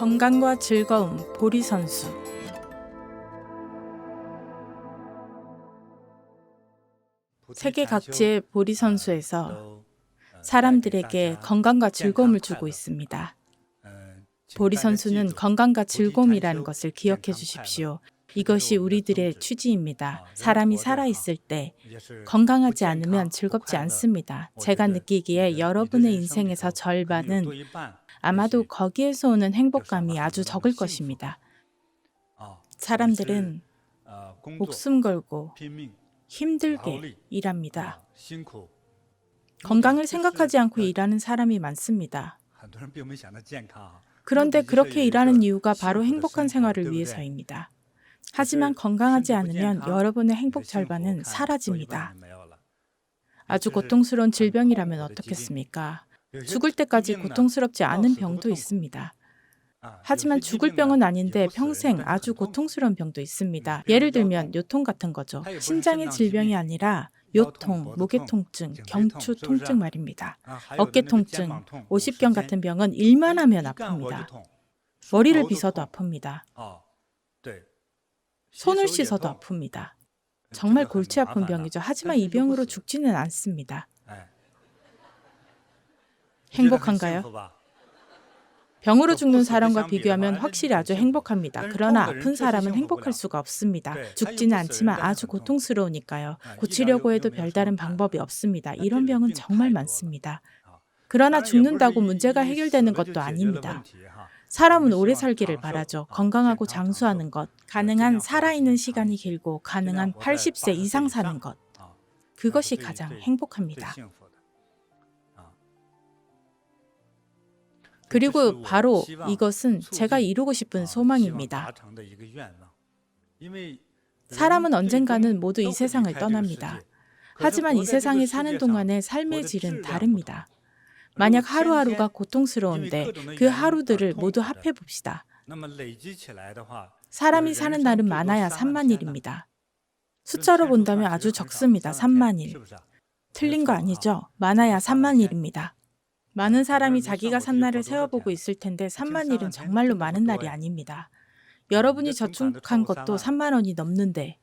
건강과 즐거움 보리 선수 세계 각지의 보리 선수에서 사람들에게 건강과 즐거움을 주고 있습니다. 보리 선수는 건강과 즐거움이라는 것을 기억해 주십시오. 이것이 우리들의 취지입니다. 사람이 살아있을 때 건강하지 않으면 즐겁지 않습니다. 제가 느끼기에 여러분의 인생에서 절반은 아마도 거기에서 오는 행복감이 아주 적을 것입니다. 사람들은 목숨 걸고 힘들게 일합니다. 건강을 생각하지 않고 일하는 사람이 많습니다. 그런데 그렇게 일하는 이유가 바로 행복한 생활을 위해서입니다. 하지만 건강하지 않으면 여러분의 행복 절반은 사라집니다. 아주 고통스러운 질병이라면 어떻겠습니까? 죽을 때까지 고통스럽지 않은 병도 있습니다. 하지만 죽을 병은 아닌데 평생 아주 고통스러운 병도 있습니다. 예를 들면 요통 같은 거죠. 신장의 질병이 아니라 요통, 목의 통증, 경추 통증 말입니다. 어깨 통증, 오십견 같은 병은 일만 하면 아픕니다. 머리를 빗어도 아픕니다. 손을 씻어도 아픕니다. 정말 골치 아픈 병이죠. 하지만 이 병으로 죽지는 않습니다. 행복한가요? 병으로 죽는 사람과 비교하면 확실히 아주 행복합니다. 그러나 아픈 사람은 행복할 수가 없습니다. 죽지는 않지만 아주 고통스러우니까요. 고치려고 해도 별다른 방법이 없습니다. 이런 병은 정말 많습니다. 그러나 죽는다고 문제가 해결되는 것도 아닙니다. 사람은 오래 살기를 바라죠. 건강하고 장수하는 것, 가능한 살아있는 시간이 길고 가능한 80세 이상 사는 것. 그것이 가장 행복합니다. 그리고 바로 이것은 제가 이루고 싶은 소망입니다. 사람은 언젠가는 모두 이 세상을 떠납니다. 하지만 이 세상에 사는 동안의 삶의 질은 다릅니다. 만약 하루하루가 고통스러운데 그 하루들을 모두 합해 봅시다. 사람이 사는 날은 많아야 3만 일입니다. 숫자로 본다면 아주 적습니다. 3만 일. 틀린 거 아니죠? 많아야 3만 일입니다. 많은 사람이 자기가 산 날을 세워보고 있을 텐데 3만 일은 정말로 많은 날이 아닙니다. 여러분이 저축한 것도 3만 원이 넘는데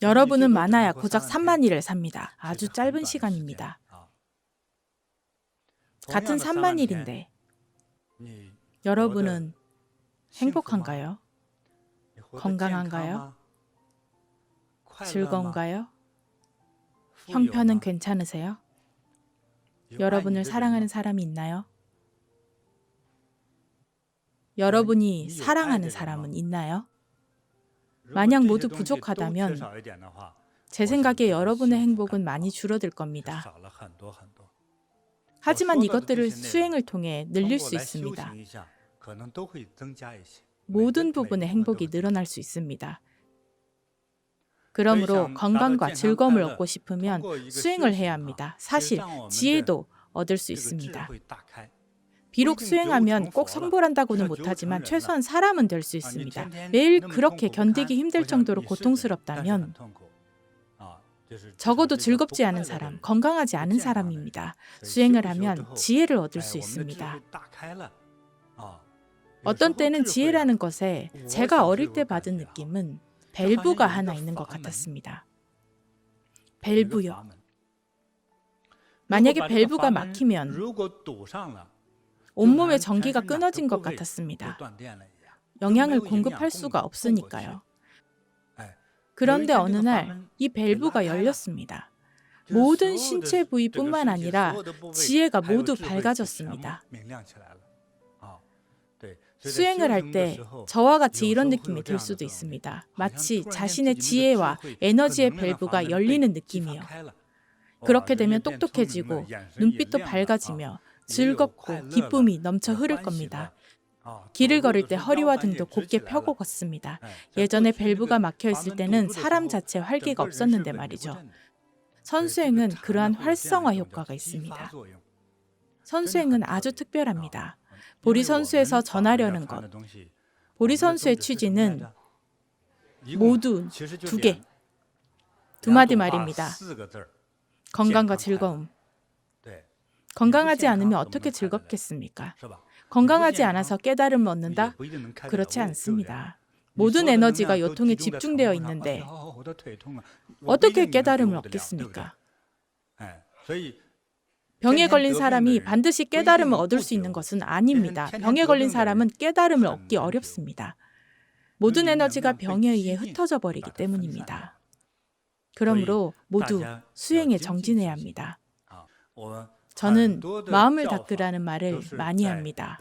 여러분은 많아야 고작 3만 일을 삽니다. 아주 짧은 시간입니다. 같은 3만 일인데 여러분은 행복한가요? 건강한가요? 즐거운가요? 형편은 괜찮으세요? 여러분을 사랑하는 사람이 있나요? 여러분이 사랑하는 사람은 있나요? 만약 모두 부족하다면 제 생각에 여러분의 행복은 많이 줄어들 겁니다. 하지만 이것들을 수행을 통해 늘릴 수 있습니다. 모든 부분의 행복이 늘어날 수 있습니다. 그러므로 건강과 즐거움을 얻고 싶으면 수행을 해야 합니다. 사실 지혜도 얻을 수 있습니다. 비록 수행하면 꼭 성불한다고는 못하지만 최소한 사람은 될 수 있습니다. 매일 그렇게 견디기 힘들 정도로 고통스럽다면 적어도 즐겁지 않은 사람, 건강하지 않은 사람입니다. 수행을 하면 지혜를 얻을 수 있습니다. 어떤 때는 지혜라는 것에 제가 어릴 때 받은 느낌은 밸브가 하나 있는 것 같았습니다. 밸브요. 만약에 밸브가 막히면 온몸에 전기가 끊어진 것 같았습니다. 영양을 공급할 수가 없으니까요. 그런데 어느 날 이 밸브가 열렸습니다. 모든 신체 부위뿐만 아니라 지혜가 모두 밝아졌습니다. 수행을 할 때 저와 같이 이런 느낌이 들 수도 있습니다. 마치 자신의 지혜와 에너지의 밸브가 열리는 느낌이요. 그렇게 되면 똑똑해지고 눈빛도 밝아지며 즐겁고 기쁨이 넘쳐 흐를 겁니다. 길을 걸을 때 허리와 등도 곧게 펴고 걷습니다. 예전에 밸브가 막혀 있을 때는 사람 자체 활기가 없었는데 말이죠. 선수행은 그러한 활성화 효과가 있습니다. 선수행은 아주 특별합니다. 보리 선수에서 전하려는 것. 보리 선수의 취지는 모두 두 개, 두 마디 말입니다. 건강과 즐거움. 건강하지 않으면 어떻게 즐겁겠습니까? 건강하지 않아서 깨달음을 얻는다? 그렇지 않습니다. 모든 에너지가 요통에 집중되어 있는데 어떻게 깨달음을 얻겠습니까? 병에 걸린 사람이 반드시 깨달음을 얻을 수 있는 것은 아닙니다. 병에 걸린 사람은 깨달음을 얻기 어렵습니다. 모든 에너지가 병에 의해 흩어져 버리기 때문입니다. 그러므로 모두 수행에 정진해야 합니다. 저는 마음을 닦으라는 말을 많이 합니다.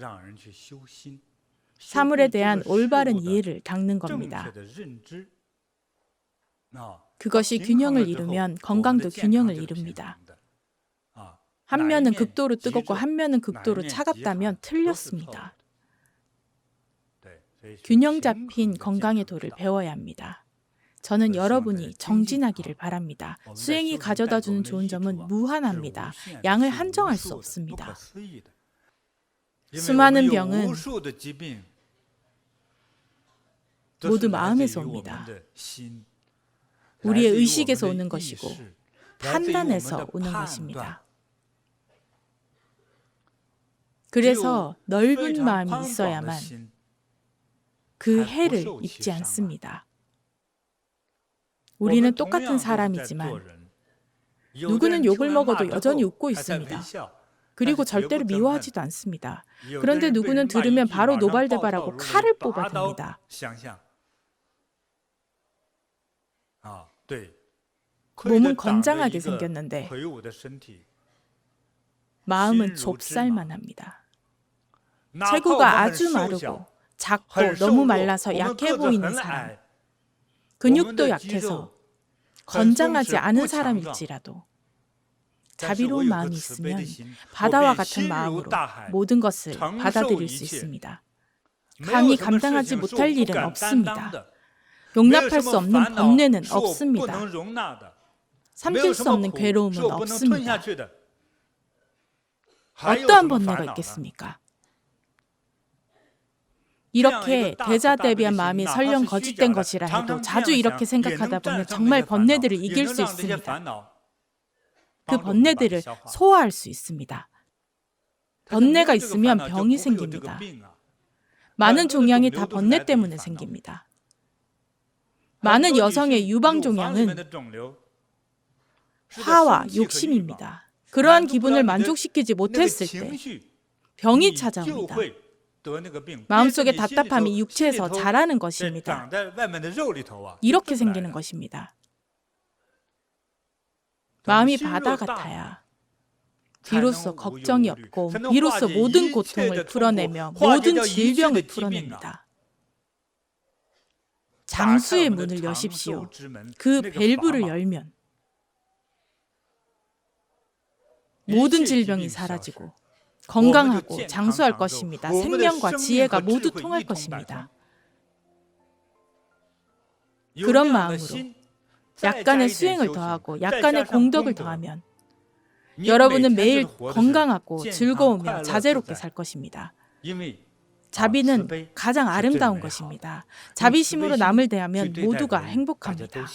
사물에 대한 올바른 이해를 닦는 겁니다. 그것이 균형을 이루면 건강도 균형을 이룹니다. 한 면은 극도로 뜨겁고 한 면은 극도로 차갑다면 틀렸습니다. 균형 잡힌 건강의 도를 배워야 합니다. 저는 여러분이 정진하기를 바랍니다. 수행이 가져다 주는 좋은 점은 무한합니다. 양을 한정할 수 없습니다. 수많은 병은 모두 마음에서 옵니다. 우리의 의식에서 오는 것이고 판단에서 오는 것입니다. 그래서 넓은 마음이 있어야만 그 해를 입지 않습니다. 우리는 똑같은 사람이지만 누구는 욕을 먹어도 여전히 웃고 있습니다. 그리고 절대로 미워하지도 않습니다. 그런데 누구는 들으면 바로 노발대발하고 칼을 뽑아댑니다. 몸은 건장하게 생겼는데 마음은 좁쌀만 합니다. 체구가 아주 마르고 작고 너무 말라서 약해 보이는 사람, 근육도 약해서 건장하지 않은 사람일지라도 자비로운 마음이 있으면 바다와 같은 마음으로 모든 것을 받아들일 수 있습니다. 감히 감당하지 못할 일은 없습니다. 용납할 수 없는 번뇌는 없습니다. 삼킬 수 없는 괴로움은 없습니다. 어떠한 번뇌가 있겠습니까? 이렇게 대자 대비한 마음이 설령 거짓된 것이라 해도 자주 이렇게 생각하다 보면 정말 번뇌들을 이길 수 있습니다. 그 번뇌들을 소화할 수 있습니다. 번뇌가 있으면 병이 생깁니다. 많은 종양이 다 번뇌 때문에 생깁니다. 많은 여성의 유방 종양은 화와 욕심입니다. 그러한 기분을 만족시키지 못했을 때 병이 찾아옵니다. 마음속의 답답함이 육체에서 자라는 것입니다. 이렇게 생기는 것입니다. 마음이 바다 같아야 비로소 걱정이 없고 비로소 모든 고통을 풀어내며 모든 질병을 풀어냅니다. 장수의 문을 여십시오. 그 밸브를 열면 모든 질병이 사라지고 건강하고 장수할 것입니다. 생명과 지혜가 모두 통할 것입니다. 그런 마음으로 약간의 수행을 더하고 약간의 공덕을 더하면 여러분은 매일 건강하고 즐거우며 자제롭게 살 것입니다. 자비는 가장 아름다운 것입니다. 자비심으로 남을 대하면 모두가 행복합니다.